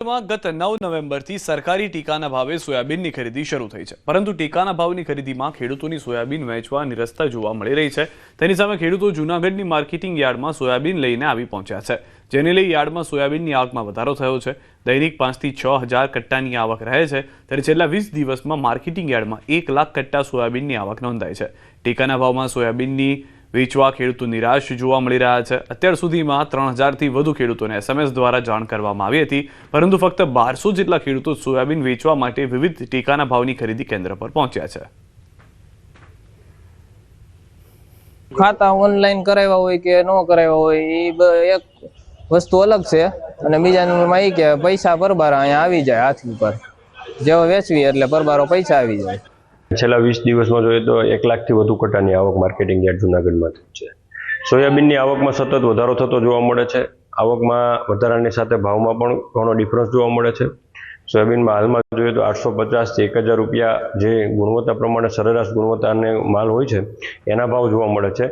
ગત નવ નવેમ્બરથી સરકારી ટેકાના ભાવે સોયાબીનની ખરીદી શરૂ થઈ છે. પરંતુ ટેકાના ભાવની ખરીદીમાં ખેડૂતોની સોયાબીન વેચવા નિરસ્તા જોવા મળી રહી છે. તેની સામે ખેડૂતો જૂનાગઢની માર્કેટિંગ યાર્ડમાં સોયાબીન લઈને આવી પહોંચ્યા છે. જેને લઈ યાર્ડમાં સોયાબીનની આવકમાં વધારો થયો છે. દૈનિક પાંચથી છ હજાર કટ્ટાની આવક રહે છે. ત્યારે છેલ્લા વીસ દિવસમાં માર્કેટિંગ યાર્ડમાં એક લાખ કટ્ટા સોયાબીનની આવક નોંધાઈ છે. ટેકાના ભાવમાં સોયાબીનની વેચવા ખેડૂતો નિરાશ જોવા મળી રહ્યા છે. અત્યાર સુધીમાં ત્રણ હજારથી વધુ ખેડૂતોને એસએમએસ દ્વારા જાણ કરવામાં આવી હતી. પરંતુ ફક્ત બારસો જેટલા ખેડૂતો સોયાબીન વેચવા માટે વિવિધ ટેકાના ભાવની ખરીદી કેન્દ્ર પર પહોંચ્યા છે. ખાતા ઓનલાઈન કરાવ્યા હોય કે ન કરાવ્યા હોય એ એક વસ્તુ અલગ છે. અને બીજા નંબરમાં એ કે પૈસા પરબારા અહીંયા આવી જાય હાથ ઉપર. જેવો વેચવી એટલે પરબારો પૈસા આવી જાય. છેલ્લા વીસ દિવસમાં જોઈએ તો એક લાખથી વધુ કટાની આવક માર્કેટિંગ યાર્ડ જુનાગઢમાં થઈ છે. સોયાબીનની આવકમાં સતત વધારો થતો જોવા મળે છે. આવકમાં વધારાની સાથે ભાવમાં પણ ઘણો ડિફરન્સ જોવા મળે છે. સોયાબીનમાં હાલમાં જોઈએ તો આઠસો પચાસથી એક હજાર રૂપિયા જે ગુણવત્તા પ્રમાણે સરેરાશ ગુણવત્તાને માલ હોય છે, એના ભાવ જોવા મળે છે.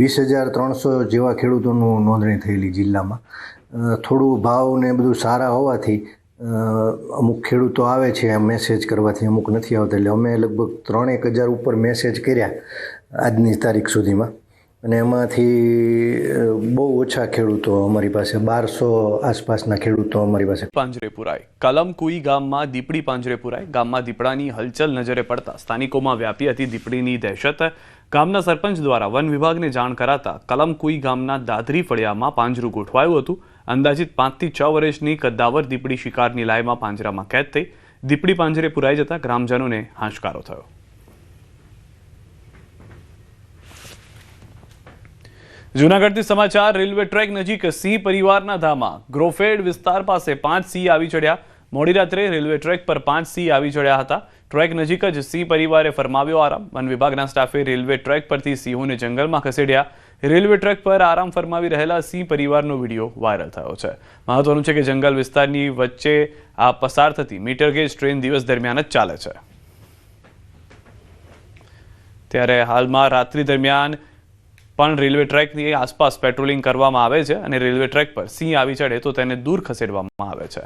વીસ હજાર ત્રણસો જેવા ખેડૂતોનું નોંધણી થયેલી જિલ્લામાં. થોડું ભાવ ને બધું સારા હોવાથી અમુક ખેડૂતો આવે છે મેસેજ કરવાથી અમુક નથી આવતા. એટલે અમે લગભગ ત્રણેક હજાર ઉપર મેસેજ કર્યા આજની તારીખ સુધીમાં. અને એમાંથી બહુ ઓછા ખેડૂતો અમારી પાસે, બારસો આસપાસના ખેડૂતો અમારી પાસે. પાંજરેપુરાય કલમ કલમકુઈ ગામમાં દીપડી પાંજરેપુરાય ગામમાં દીપડાની હલચલ નજરે પડતા સ્થાનિકોમાં વ્યાપી હતી દીપડીની દહેશત. ગામના સરપંચ દ્વારા વન વિભાગને જાણ કરાતા કલમકુઈ ગામના દાદરી ફળિયામાં પાંજરું ગોઠવાયું હતું. અંદાજિત પાંચથી છ વર્ષની કદ્દાવર દીપડી શિકારની લાયમાં પાંજરામાં કેદ થઈ. દીપડી પાંજરે પુરાઈ જતા ગ્રામજનોને હાશકારો થયો. જૂનાગઢથી સમાચાર, રેલવે ટ્રેક નજીક સિંહ પરિવારના ધામા ગ્રોફેડ વિસ્તાર પાસે પાંચ સિંહ આવી ચડ્યા. મોડી રાત્રે રેલવે ટ્રેક પર પાંચ સિંહ આવી ચડ્યા હતા. ટ્રેક નજીક જ સિંહ પરિવારે ફરમાવ્યો આરામ. વન વિભાગના સ્ટાફે રેલવે ટ્રેક પરથી સિંહોને જંગલમાં ખસેડ્યા. રેલવે ટ્રેક પર આરામ ફરમાવી રહેલા સિંહ પરિવારનો વીડિયો વાયરલ થયો છે. મહત્વનું છે કે જંગલ વિસ્તારની વચ્ચે આ પસાર થતી મીટર ગેજ ટ્રેન દિવસ દરમિયાન જ ચાલે છે. ત્યારે હાલમાં રાત્રિ દરમિયાન પણ રેલવે ટ્રેકની આસપાસ પેટ્રોલિંગ કરવામાં આવે છે અને રેલવે ટ્રેક પર સિંહ આવી ચડે તો તેને દૂર ખસેડવામાં આવે છે.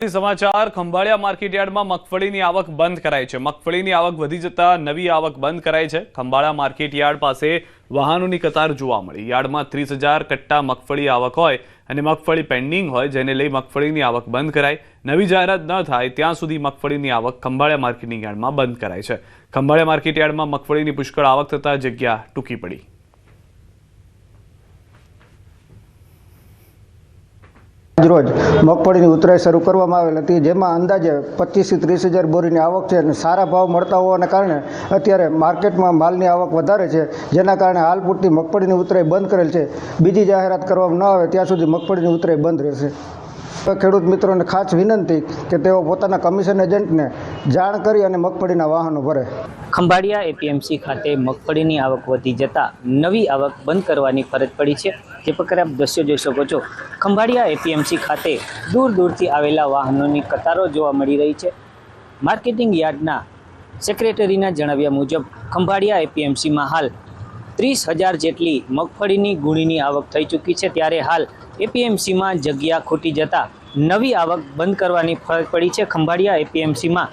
સમાચાર. ખંભાળિયા માર્કેટ યાર્ડમાં મગફળીની આવક બંધ કરાઈ છે. મગફળીની આવક વધી જતા નવી આવક બંધ કરાઈ છે. ખંભાળા માર્કેટ યાર્ડ પાસે વાહનોની કતાર જોવા મળી. યાર્ડમાં ત્રીસ હજાર કટ્ટા મગફળી આવક હોય અને મગફળી પેન્ડિંગ હોય, જેને લઈ મગફળીની આવક બંધ કરાઈ. નવી જાહેરાત ન થાય, ત્યાં સુધી મગફળીની આવક ખંભાળિયા માર્કેટિંગ યાર્ડમાં બંધ કરાઈ છે. ખંભાળિયા માર્કેટ યાર્ડમાં મગફળીની પુષ્કળ આવક થતાં જગ્યા ટૂંકી પડી. રોજ મગફળીની ઉતરાઈ શરૂ કરવામાં આવેલ હતી, જેમાં અંદાજે પચીસથી ત્રીસ હજાર બોરીની આવક છે અને સારા ભાવ મળતા હોવાના કારણે અત્યારે માર્કેટમાં માલની આવક વધારે છે, જેના કારણે હાલ પૂરતી મગફળીની ઉતરાઈ બંધ કરેલ છે. બીજી જાહેરાત કરવામાં ન આવે ત્યાં સુધી મગફળીની ઉતરાઈ બંધ રહેશે. ખેડૂત મિત્રોને ખાસ વિનંતી કે તેઓ પોતાના કમિશન એજન્ટને જાણ કરી અને મગફળીના વાહનો ભરે. ખંભાળિયા એપીએમસી ખાતે મગફળીની આવક વધી જતાં નવી આવક બંધ કરવાની ફરજ પડી છે. જે પ્રકારે આપ દ્રશ્યો જોઈ શકો છો. ખંભાળિયા એપીએમસી ખાતે દૂર દૂરથી આવેલા વાહનોની કતારો જોવા મળી રહી છે. માર્કેટિંગ યાર્ડના સેક્રેટરીના જણાવ્યા મુજબ, ખંભાળિયા એપીએમસીમાં હાલ ત્રીસ હજાર જેટલી મગફળીની ગુણીની આવક થઈ ચૂકી છે. ત્યારે હાલ એપીએમસીમાં જગ્યા ખોટી જતાં નવી આવક બંધ કરવાની ફરજ પડી છે. ખંભાળિયા એપીએમસીમાં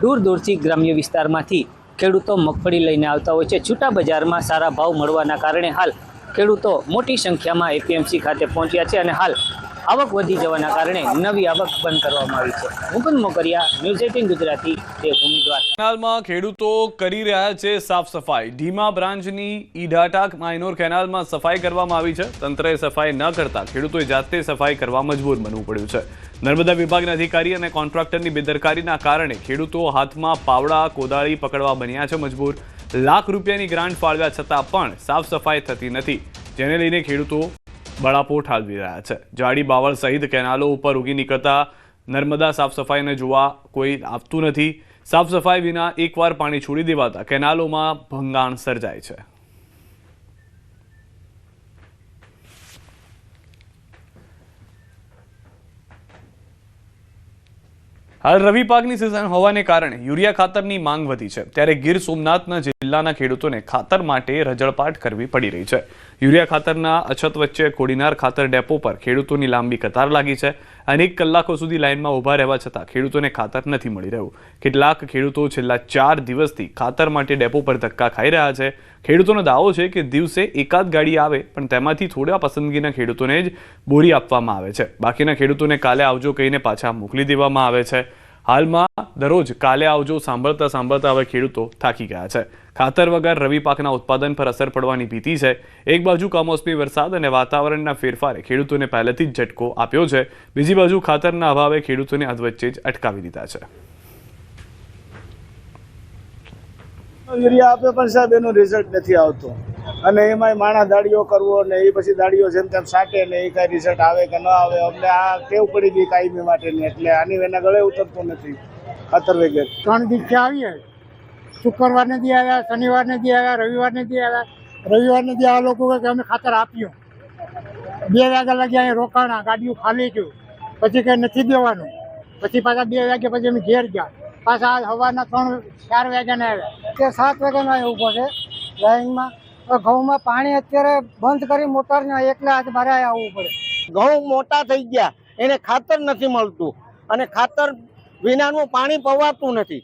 દૂર દૂરથી ગ્રામ્ય વિસ્તારમાંથી ખેડૂતો મગફળી લઈને આવતા હોય છે. છૂટા બજારમાં સારા ભાવ મળવાના કારણે હાલ ખેડૂતો મોટી સંખ્યામાં એપીએમસી ખાતે પહોંચ્યા છે અને હાલ આવક વધી જવાના કારણે નવી આવક બંધ કરવામાં આવી છે. મુકુંદ મોકરિયા ન્યૂઝ એટીન ગુજરાતી તે ઉમેદવાર કેનાલમાં ખેડૂતો કરી રહ્યા છે સાફ સફાઈ. ઢીમા બ્રાન્ચની ઈડાટાક માઇનોર કેનાલમાં સફાઈ કરવામાં આવી છે. તંત્રએ સફાઈ ન કરતા ખેડૂતોએ જાતે સફાઈ કરવા મજબૂર બનવું પડ્યું છે. નર્મદા વિભાગના અધિકારી અને કોન્ટ્રાક્ટરની બેદરકારીના કારણે ખેડૂતો હાથમાં પાવડા, કોદાળી પકડવા બન્યા છે મજબૂર. લાખ રૂપિયાની ગ્રાન્ટ ફાળવ્યા છતાં પણ સાફ સફાઈ થતી નથી, જેને લઈને ખેડૂતો બળાપો ઠાલવી રહ્યા છે. જાડી બાવળ સહિત કેનાલો ઉપર ઉગી નીકળતા નર્મદા સાફ સફાઈને જોવા કોઈ આવતું નથી. સાફ સફાઈ વિના એકવાર પાણી છોડી દેવાતા કેનાલોમાં ભંગાણ સર્જાય છે. હાલ રવિ પાકની સિઝન હોવાને કારણે યુરિયા ખાતરની માંગ વધી છે. ત્યારે ગીર સોમનાથના જિલ્લાના ખેડૂતોને ખાતર માટે રજળપાટ કરવી પડી રહી છે. યુરિયા ખાતરના અછત વચ્ચે કોડીનાર ખાતર ડેપો પર ખેડૂતોની લાંબી કતાર લાગી છે. અનેક કલાકો સુધી લાઇનમાં ઊભા રહેવા છતાં ખેડૂતોને ખાતર નથી મળી રહ્યું. કેટલાક ખેડૂતો છેલ્લા ચાર દિવસથી ખાતર માટે ડેપો પર ધક્કા ખાઈ રહ્યા છે. ખેડૂતોનો દાવો છે કે દિવસે એકાદ ગાડી આવે, પણ તેમાંથી થોડા પસંદગીના ખેડૂતોને જ બોરી આપવામાં આવે છે. બાકીના ખેડૂતોને કાલે આવજો કહીને પાછા મોકલી દેવામાં આવે છે. હાલમાં દરરોજ કાલે આવજો સાંભળતા સાંભળતા હવે ખેડૂતો થાકી ગયા છે. ખાતર વગર રવિ પાકના ઉત્પાદન પર અસર પડવાની ભીતિ છે. એક બાજુ કમોસમી વરસાદ અને વાતાવરણના ફેરફારે ખેડૂતોને પહેલેથી જ ઝટકો આપ્યો છે. બીજી બાજુ ખાતરના અભાવે ખેડૂતોને અધવચ્ચે જ અટકાવી દીધા છે. યુરિયા આપે પણ સાહેબ એનું રિઝલ્ટ નથી આવતું. અને એમાંય માણા દાડીઓ કરવો ને એ પછી દાડીઓ જેમ તેમ સાટે ને એ કાંઈ રિઝલ્ટ આવે કે ન આવે અમને આ કેવું પડી ગઈ કાયમી માટેની. એટલે આની એના ગળે ઉતરતું નથી. ખાતર વગેરે. ત્રણ દિવસે આવીએ. શુક્રવારને દી આવ્યા, શનિવાર નથી આવ્યા, રવિવાર દી આવ્યા. રવિવાર નથી આ લોકો કે અમે ખાતર આપ્યું બે વાગ્યા લાગે અહીંયા રોકાણા, ગાડીઓ ખાલી ગયું પછી કંઈ નથી દેવાનું. પછી પાછા બે વાગ્યા પછી અમે ઘેર ગયા. પાછા આજ સવારના ત્રણ, ચાર વાગ્યાને આવ્યા. કે સાત વાગ્યાના અહીં ઊભો છે લાઈનમાં ઘઉંમાં પાણી અત્યારે બંધ કરી મોટરને એકલા હાથ મારે આવવું પડે. ઘઉં મોટા થઈ ગયા. એને ખાતર નથી મળતું. અને ખાતર વિનાનું પાણી પવાતું નથી.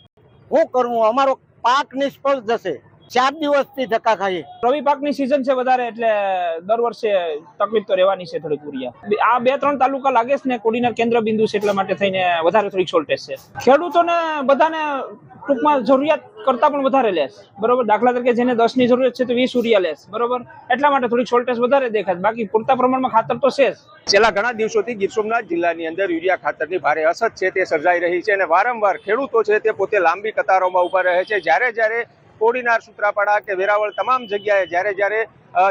શું કરવું અમારો પાક નિષ્ફળ જશે. ચાર દિવસથી ધક્કા ખાઈએ. રવિ પાકની સિઝન છે વધારે એટલે દર વર્ષે તકલીફ તો રહેવાની છે થોડીક ઉરિયા આ. બે ત્રણ તાલુકા લાગે છે ને કોડીના કેન્દ્ર બિંદુ છે એટલા માટે થઈને વધારે થોડીક શોર્ટેજ છે. ખેડૂતોને બધાને ટૂંકમાં જરૂરિયાત કરતા પણ વધારે લેસ બરોબર? દાખલા તરીકે જેને દસની જરૂરિયાત છે તો વીસ ઉરિયા લેસ બરોબર? એટલા માટે થોડીક શોર્ટેજ વધારે દેખાય બાકી પૂરતા પ્રમાણમાં ખાતર તો છે જ. છેલ્લા ઘણા દિવસોથી ગીર સોમનાથ જિલ્લાની અંદર યુરિયા ખાતરની ભારે અછત છે તે સર્જાઈ રહી છે અને વારંવાર ખેડૂતો છે તે પોતે લાંબી કતારોમાં ઊભા રહે છે. જ્યારે જ્યારે કોડીનાર સૂત્રાપાડા કે વેરાવળ તમામ જગ્યાએ જ્યારે જ્યારે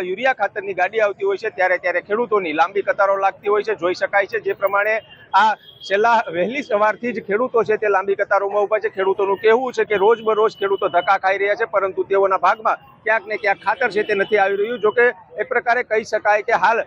યુરિયા ખાતરની ગાડી આવતી હોય છે ત્યારે ત્યારે ખેડૂતોની લાંબી કતારો લાગતી હોય છે. જોઈ શકાય છે જે પ્રમાણે આ છેલ્લા વહેલી સવારથી જ ખેડૂતો છે તે લાંબી કતારોમાં ઊભા છે. ખેડૂતોનું કહેવું છે કે રોજબરોજ ખેડૂતો ધક્કા ખાઈ રહ્યા છે, પરંતુ તેઓના ભાગમાં ક્યાંક ને ક્યાંક ખાતર છે તે નથી આવી રહ્યું. જોકે એક પ્રકારે કહી શકાય કે હાલ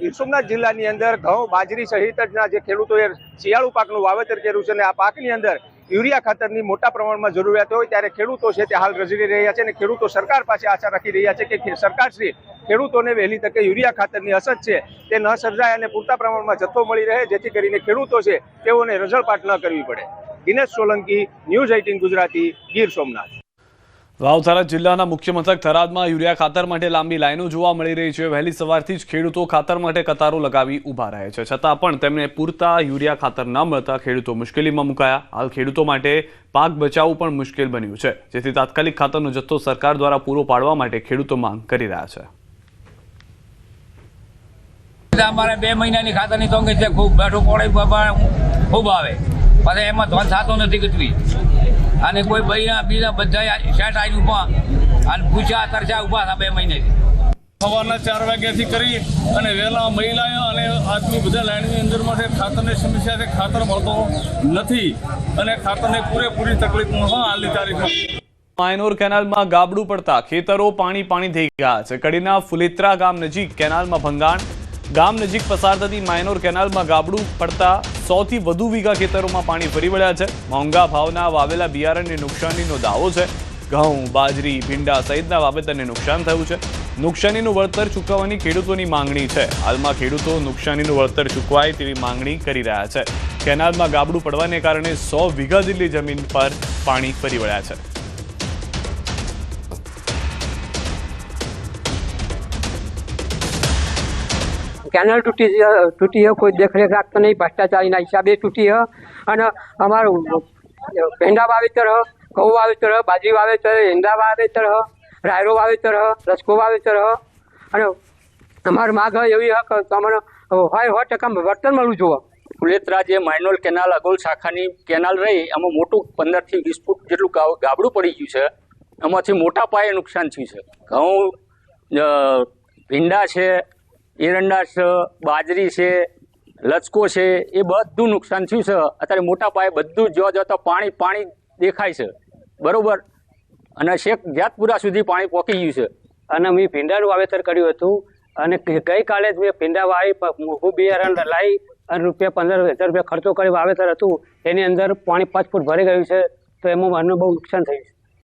ગીર સોમનાથ જિલ્લાની અંદર ઘઉં, બાજરી સહિતના જે ખેડૂતોએ શિયાળુ પાકનું વાવેતર કર્યું છે અને આ પાકની અંદર યુરિયા ખાતરની મોટા પ્રમાણમાં જરૂરિયાત હોય ત્યારે ખેડૂતો છે તે હાલ રજડી રહ્યા છે અને ખેડૂતો સરકાર પાસે આશા રાખી રહ્યા છે કે સરકારશ્રી ખેડૂતોને વહેલી તકે યુરિયા ખાતરની અસર છે તે ન સર્જાય અને પૂરતા પ્રમાણમાં જથ્થો મળી રહે, જેથી કરીને ખેડૂતો છે તેઓને રઝળપાટ ન કરવી પડે. Dinesh Solanki, news eighteen Gujarati, Gir Somnath. વાવથરા જિલ્લાના મુખ્ય મથક થરાદમાં યુરિયા ખાતર માટે લાંબી લાઈનો જોવા મળી રહી છે. વહેલી સવારથી જ ખેડૂતો ખાતર માટે કતારો લગાવી ઊભા રહે છે. છતાં પણ તેમને પૂરતા યુરિયા ખાતર ન મળતા ખેડૂતો મુશ્કેલીમાં મુકાયા. હાલ ખેડૂતો માટે પાક બચાવવું પણ મુશ્કેલ બન્યું છે. જેથી તાત્કાલિક ખાતરનો જથ્થો સરકાર દ્વારા પૂરો પાડવા માટે ખેડૂતો માંગ કરી રહ્યા છે. અમારે બે મહિનાની ખાતરની તંગી ખૂબ બેઠું ખૂબ આવે. પછી એમાં ધોન થતો નથી કચવી અને કોઈ બૈરા બીજા બધા શેઠ આવી ઊભા અને પૂછ્યા તરછા ઊભા હતા બે મહિનેથી. સવારના ચાર વાગ્યાથી કરી અને વહેલા મહિલાઓ અને આજની બધા લાઈનની અંદર માટે ખાતરની સમસ્યા છે ખાતર મળતો નથી અને ખાતરને પૂરેપૂરી તકલીફ હાલની તારીખમાં માયનોર કેનાલમાં ગાબડું પડતા ખેતરો પાણી પાણી થઈ ગયા છે. કડીના ફુલેત્રા ગામ નજીક કેનાલમાં ભંગાણ ગામ નજીક પસાર થતી માયનોર કેનાલમાં ગાબડું પડતા સૌથી વધુ વીઘા ખેતરોમાં પાણી ફરી વળ્યા છે. મોંઘા ભાવના વાવેલા બિયારણને નુકસાનીનો દાવો છે. ઘઉં, બાજરી, ભીંડા સહિતના વાવેતરને નુકસાન થયું છે. નુકસાનીનું વળતર ચૂકવવાની ખેડૂતોની માંગણી છે. હાલમાં ખેડૂતો નુકસાનીનું વળતર ચૂકવાય તેવી માંગણી કરી રહ્યા છે. કેનાલમાં ગાબડું પડવાને કારણે સો વીઘા જેટલી જમીન પર પાણી ફરી વળ્યા છે. કેનલ તૂટી તૂટી છે કોઈ દેખરેખ રાખતો નહીં, ભ્રષ્ટાચારીના હિસાબે તૂટી હ. અને અમારું ભેંડા વાવેતર હ, ઘઉં વાવેતર હ, બાજરી વાવેતર હ ઈંડા વાવેતર હ, રાયરો વાવેતર હ રસકો વાવેતર હ. અને અમારી માગ એવી હ કે તમને હોય સો ટકા વર્તન મળવું જોવો? ફુલેત્રા જે માઇનોલ કેનાલ અગોલ શાખાની કેનાલ રહી, એમાં મોટું પંદરથી વીસ ફૂટ જેટલું ગાબડું પડી ગયું છે. એમાંથી મોટા પાયે નુકસાન થયું છે. ઘઉં ભીંડા છે એરંડા છે બાજરી છે, લચકો છે, એ બધું નુકસાન થયું છે. અત્યારે મોટા પાયે બધું જોવા જો તો પાણી પાણી દેખાય છે. બરોબર? અને શેખ જાતપુરા સુધી પાણી પહોંચી ગયું છે. અને મેં ભીંડાનું વાવેતર કર્યું હતું. અને ગઈકાલે જ મેં ભીંડા વાવી મોઘું બિયારણ લાવી અને રૂપિયા પંદર હજાર રૂપિયા ખર્ચો કરી વાવેતર હતું. એની અંદર પાણી પાંચ ફૂટ ભરી ગયું છે. તો એમાં મને બહુ નુકસાન થયું છે.